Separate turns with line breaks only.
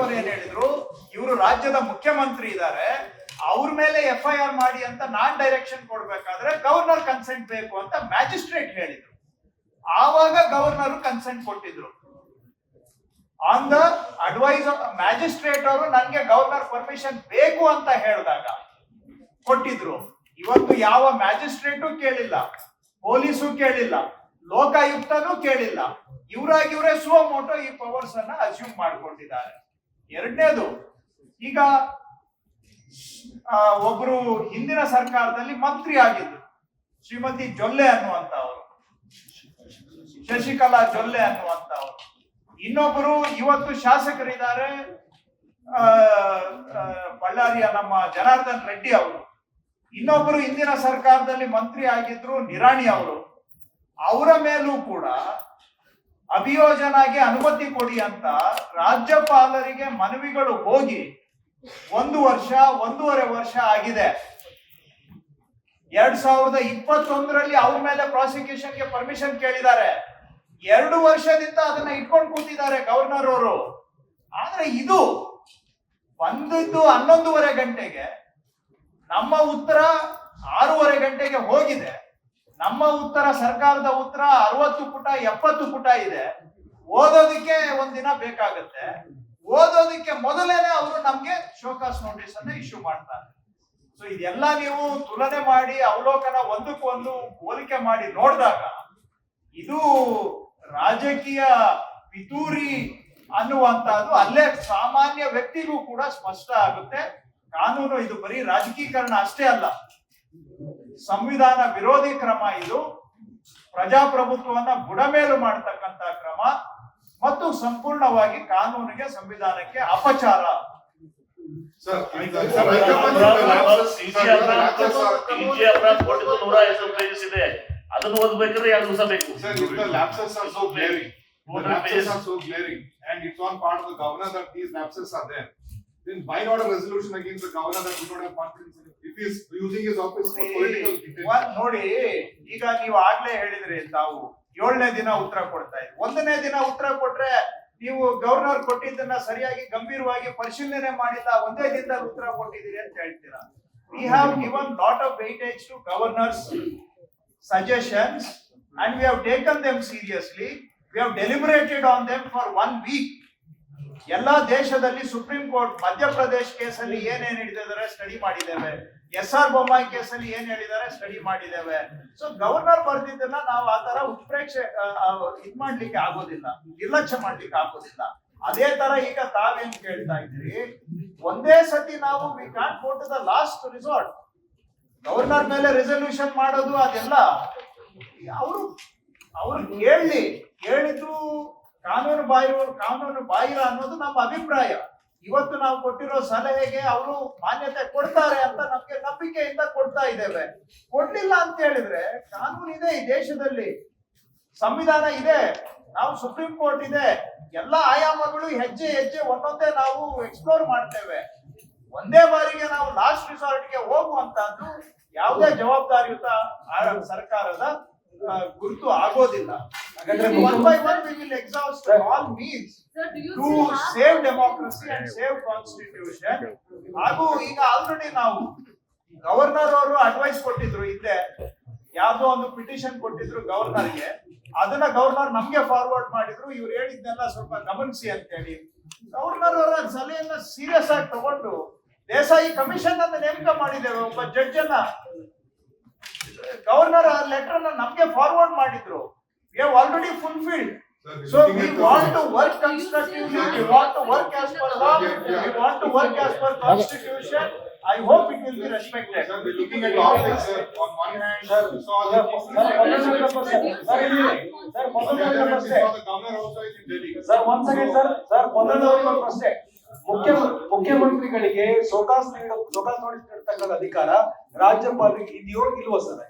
ಅವ್ರು ಏನ್ ಹೇಳಿದ್ರು, ಇವರು ರಾಜ್ಯದ ಮುಖ್ಯಮಂತ್ರಿ ಇದ್ದಾರೆ ಅವ್ರ ಮೇಲೆ ಎಫ್ ಐ ಆರ್ ಮಾಡಿ ಅಂತ ನಾನ್ ಡೈರೆಕ್ಷನ್ ಕೊಡ್ಬೇಕಾದ್ರೆ ಗವರ್ನರ್ ಕನ್ಸೆಂಟ್ ಬೇಕು ಅಂತ ಮ್ಯಾಜಿಸ್ಟ್ರೇಟ್ ಹೇಳಿದ್ರು. ಆವಾಗ ಗವರ್ನರ್ ಕನ್ಸೆಂಟ್ ಕೊಟ್ಟಿದ್ರು. ಆನ್ ದ ಅಡ್ವೈಸ್ ಮ್ಯಾಜಿಸ್ಟ್ರೇಟ್ ಅವರು, ನನ್ಗೆ ಗವರ್ನರ್ ಪರ್ಮಿಷನ್ ಬೇಕು ಅಂತ ಹೇಳಿದಾಗ ಕೊಟ್ಟಿದ್ರು. ಇವತ್ತು ಯಾವ ಮ್ಯಾಜಿಸ್ಟ್ರೇಟು ಕೇಳಿಲ್ಲ ಪೊಲೀಸು ಕೇಳಿಲ್ಲ, ಲೋಕಾಯುಕ್ತನೂ ಕೇಳಿಲ್ಲ. ಇವರಾಗಿ ಇವರೇ ಸುವಮೋಟೋ ಈ ಪವರ್ಸ್ ಅನ್ನ ಅಸ್ಯೂಮ್ ಮಾಡ್ಕೊಂಡಿದ್ದಾರೆ. ಎರಡನೇದು, ಈಗ ಒಬ್ರು ಹಿಂದಿನ ಸರ್ಕಾರದಲ್ಲಿ ಮಂತ್ರಿ ಆಗಿದ್ರು. ಶ್ರೀಮತಿ ಜೊಲ್ಲೆ ಅನ್ನುವಂತ ಅವರು ಶಶಿಕಲಾ ಜೊಲ್ಲೆ ಅನ್ನುವಂತ ಅವರು ಇನ್ನೊಬ್ಬರು ಇವತ್ತು ಶಾಸಕರಿದ್ದಾರೆ ಬಳ್ಳಾರಿಯ ನಮ್ಮ ಜನಾರ್ದನ್ ರೆಡ್ಡಿ ಅವರು. ಇನ್ನೊಬ್ಬರು ಹಿಂದಿನ ಸರ್ಕಾರದಲ್ಲಿ ಮಂತ್ರಿ ಆಗಿದ್ರು ನಿರಾಣಿ ಅವರು. ಅವರ ಮೇಲೂ ಕೂಡ ಅಭಿಯೋಜನಾಗೆ ಅನುಮತಿ ಕೊಡಿ ಅಂತ ರಾಜ್ಯಪಾಲರಿಗೆ ಮನವಿಗಳು ಹೋಗಿ ಒಂದು ವರ್ಷ, ಒಂದೂವರೆ ವರ್ಷ ಆಗಿದೆ. ಎರಡ್ ಸಾವಿರದ ಇಪ್ಪತ್ತೊಂದರಲ್ಲಿ ಅವ್ರ ಮೇಲೆ ಪ್ರಾಸಿಕ್ಯೂಷನ್ಗೆ ಪರ್ಮಿಷನ್ ಕೇಳಿದ್ದಾರೆ. ಎರಡು ವರ್ಷದಿಂದ ಅದನ್ನ ಇಟ್ಕೊಂಡು ಕೂತಿದ್ದಾರೆ ಗವರ್ನರ್ ಅವರು. ಆದ್ರೆ ಇದು ಬಂದಿದ್ದು ಹನ್ನೊಂದೂವರೆ ಗಂಟೆಗೆ ನಮ್ಮ ಉತ್ತರ ಆರೂವರೆ ಗಂಟೆಗೆ ಹೋಗಿದೆ. ನಮ್ಮ ಉತ್ತರ ಸರ್ಕಾರದ ಉತ್ತರ ಅರವತ್ತು ಪುಟ, ಎಪ್ಪತ್ತು ಪುಟ ಇದೆ. ಓದೋದಕ್ಕೆ ಒಂದಿನ ಬೇಕಾಗುತ್ತೆ. ಓದೋದಕ್ಕೆ ಮೊದಲೇನೆ ಅವರು ನಮ್ಗೆ ಶೋಕಾಸ್ ನೋಟಿಸ್ ಅನ್ನ ಇಶ್ಯೂ ಮಾಡ್ತಾರೆ. ಸೊ ಇದೆಲ್ಲ ನೀವು ತುಲನೆ ಮಾಡಿ, ಅವಲೋಕನ ಒಂದಕ್ಕೊಂದು ಹೋಲಿಕೆ ಮಾಡಿ ನೋಡಿದಾಗ, ಇದು ರಾಜಕೀಯ ಪಿತೂರಿ ಅನ್ನುವಂತಹದ್ದು ಅಲ್ಲೇ ಸಾಮಾನ್ಯ ವ್ಯಕ್ತಿಗೂ ಕೂಡ ಸ್ಪಷ್ಟ ಆಗುತ್ತೆ. ಕಾನೂನು ಇದು ಬರೀ ರಾಜಕೀಕರಣ ಅಷ್ಟೇ ಅಲ್ಲ. ಸಂವಿಧಾನ ವಿರೋಧಿ ಕ್ರಮ ಇದು. ಪ್ರಜಾಪ್ರಭುತ್ವವನ್ನ ಬುಡಮೇಲು ಮಾಡತಕ್ಕಂತ ಕ್ರಮ ಮತ್ತು ಸಂಪೂರ್ಣವಾಗಿ ಕಾನೂನಿಗೆ ಸಂವಿಧಾನಕ್ಕೆ ಅಪಚಾರ.
ಅದನ್ನು ಓದ್ಬೇಕಂದ್ರೆ ಎರಡು ದಿವಸ ಬೇಕು.
ಗವರ್ನರ್ ಇನ್ ಬೈನ್ ರೆಸಲ್ಯೂಷನ್
ಗವರ್ನರ್
ಕಾನ್ಫಿಡೆನ್ಸ್
ನೋಡಿ ಈಗ ನೀವು ಆಗ್ಲೇ ಹೇಳಿದ್ರಿ ತಾವು ಏಳನೇ ದಿನ ಉತ್ತರ ಕೊಡ್ತಾ ಇದ್ರಿ. ಒಂದನೇ ದಿನ ಉತ್ತರ ಕೊಟ್ರೆ ನೀವು ಗವರ್ನರ್ ಕೊಟ್ಟಿದ್ದನ್ನ ಸರಿಯಾಗಿ ಗಂಭೀರವಾಗಿ ಪರಿಶೀಲನೆ ಮಾಡಿಲ್ಲ ಒಂದೇ ದಿನದಲ್ಲಿ ಉತ್ತರ ಕೊಟ್ಟಿದ್ದೀರಿ ಅಂತ ಹೇಳ್ತೀರಾ? We have given lot of weightage to governors suggestions and we have taken them seriously we have deliberated on them for one week. ಎಲ್ಲಾ ದೇಶದಲ್ಲಿ ಸುಪ್ರೀಂ ಕೋರ್ಟ್ ಮಧ್ಯಪ್ರದೇಶ್ ಕೇಸಲ್ಲಿ ಏನೇನ್ ಹಿಡಿದಿದ್ದಾರೆ ಸ್ಟಡಿ ಮಾಡಿದ್ದೇವೆ. ಎಸ್ ಆರ್ ಬೊಮ್ಮಾಯಿ ಕೇಸಲ್ಲಿ ಏನ್ ಹೇಳಿದ್ದಾರೆ ಸ್ಟಡಿ ಮಾಡಿದ್ದೇವೆ. ಸೊ ಗವರ್ನರ್ ಬರ್ದಿದ್ದನ್ನ ನಾವು ಆ ತರ ಉತ್ಪ್ರೇಕ್ಷೆ ಇದ್ ಮಾಡ್ಲಿಕ್ಕೆ ಆಗೋದಿಲ್ಲ. ನಿರ್ಲಕ್ಷ್ಯ ಮಾಡ್ಲಿಕ್ಕೆ ಆಗೋದಿಲ್ಲ. ಅದೇ ತರ ಈಗ ತಾವೇನ್ ಕೇಳ್ತಾ ಇದ್ರಿ ಒಂದೇ ಸತಿ ನಾವು we can't go the last resort governor ಮೇಲೆ ರೆಸಲ್ಯೂಷನ್ ಮಾಡೋದು ಅದೆಲ್ಲ, ಅವರು, ಅವ್ರು ಕೇಳಲಿ ಕೇಳಿದ್ರು ಕಾನೂನು ಬಾಹಿರ ಕಾನೂನು ಬಾಹಿರ ಅನ್ನೋದು ನಮ್ಮ ಅಭಿಪ್ರಾಯ. ಇವತ್ತು ನಾವು ಕೊಟ್ಟಿರೋ ಸಲಹೆಗೆ ಅವರು ಮಾನ್ಯತೆ ಕೊಡ್ತಾರೆ ಅಂತ ನಮ್ಗೆ ನಂಬಿಕೆಯಿಂದ ಕೊಡ್ತಾ ಇದ್ದೇವೆ. ಕೊಡ್ಲಿಲ್ಲ ಅಂತ ಹೇಳಿದ್ರೆ ಕಾನೂನು ಇದೆ ಈ ದೇಶದಲ್ಲಿ. ಸಂವಿಧಾನ ಇದೆ. ನಾವು ಸುಪ್ರೀಂ ಕೋರ್ಟ್ ಇದೆ. ಎಲ್ಲ ಆಯಾಮಗಳು ಹೆಜ್ಜೆ ಹೆಜ್ಜೆ ಒಂದೊಂದೇ ನಾವು ಎಕ್ಸ್ಪ್ಲೋರ್ ಮಾಡ್ತೇವೆ. ಒಂದೇ ಬಾರಿಗೆ ನಾವು ಲಾಸ್ಟ್ ರಿಸಾರ್ಟ್ಗೆ ಹೋಗುವಂತದ್ದು ಯಾವುದೇ ಜವಾಬ್ದಾರಿಯುತ ಸರ್ಕಾರದ ಗುರುತು ಆಗೋದಿಲ್ಲ. ಹಾಗೂ ಈಗ ಆಲ್ರೆಡಿ ನಾವು ಗವರ್ನರ್ ಅವರು ಅಡ್ವೈಸ್ ಕೊಟ್ಟಿದ್ರು ಹಿಂದೆ. ಯಾವ್ದೋ ಒಂದು ಪಿಟಿಷನ್ ಕೊಟ್ಟಿದ್ರು ಗವರ್ನರ್ಗೆ ಅದನ್ನ ಗವರ್ನರ್ ನಮ್ಗೆ ಫಾರ್ವರ್ಡ್ ಮಾಡಿದ್ರು. ಇವ್ರು ಹೇಳಿದ್ನೆಲ್ಲ ಸ್ವಲ್ಪ ಗಮನಿಸಿ ಅಂತ ಹೇಳಿ ಗವರ್ನರ್ ಅವರ ಸಲಹೆಯನ್ನ ಸೀರಿಯಸ್ ಆಗಿ ತಗೊಂಡು ದೇಸಾಯಿ ಕಮಿಷನ್ ಅನ್ನ ನೇಮಕ ಮಾಡಿದ್ದೇವೆ. ಒಬ್ಬ ಜಡ್ಜ್ ಅನ್ನ. ಗವರ್ನರ್ ಆ ಲೆಟರ್ ಅನ್ನ ನಮ್ಗೆ ಫಾರ್ವರ್ಡ್ ಮಾಡಿದ್ರು. We have already fulfilled
Sir,
So
looking
we
at the-
want to work constructively, we want to work as per law, we want to work as per constitution. I hope it will be respected.
Sir, we're looking at optics, sir. On one hand,
Sir,
we saw
sir,
the.
sir, ಮೊದಲನೇ ಪ್ರಶ್ನೆ. Sir, ಇಲ್ಲಿ. Sir,
On the
ಮೊದಲನೇ
other hand, we
ಪ್ರಶ್ನೆ.
saw the governor also is in Delhi.
Sir ಒಂದ್ second sir sir ಮೊದಲನೇ ಪ್ರಶ್ನೆ ಮುಖ್ಯ ಮುಖ್ಯಮಂತ್ರಿಗಳಿಗೆ ಶೋಕಾಸ್ ನೀಡ ಶೋಕಾಸ್ ನೋಟಿಸ್ ನೀಡತಕ್ಕಂಥ ಅಧಿಕಾರ ರಾಜ್ಯಪಾಲರಿಗೆ ಇದೆಯೋ ಇಲ್ವೋ ಸರ್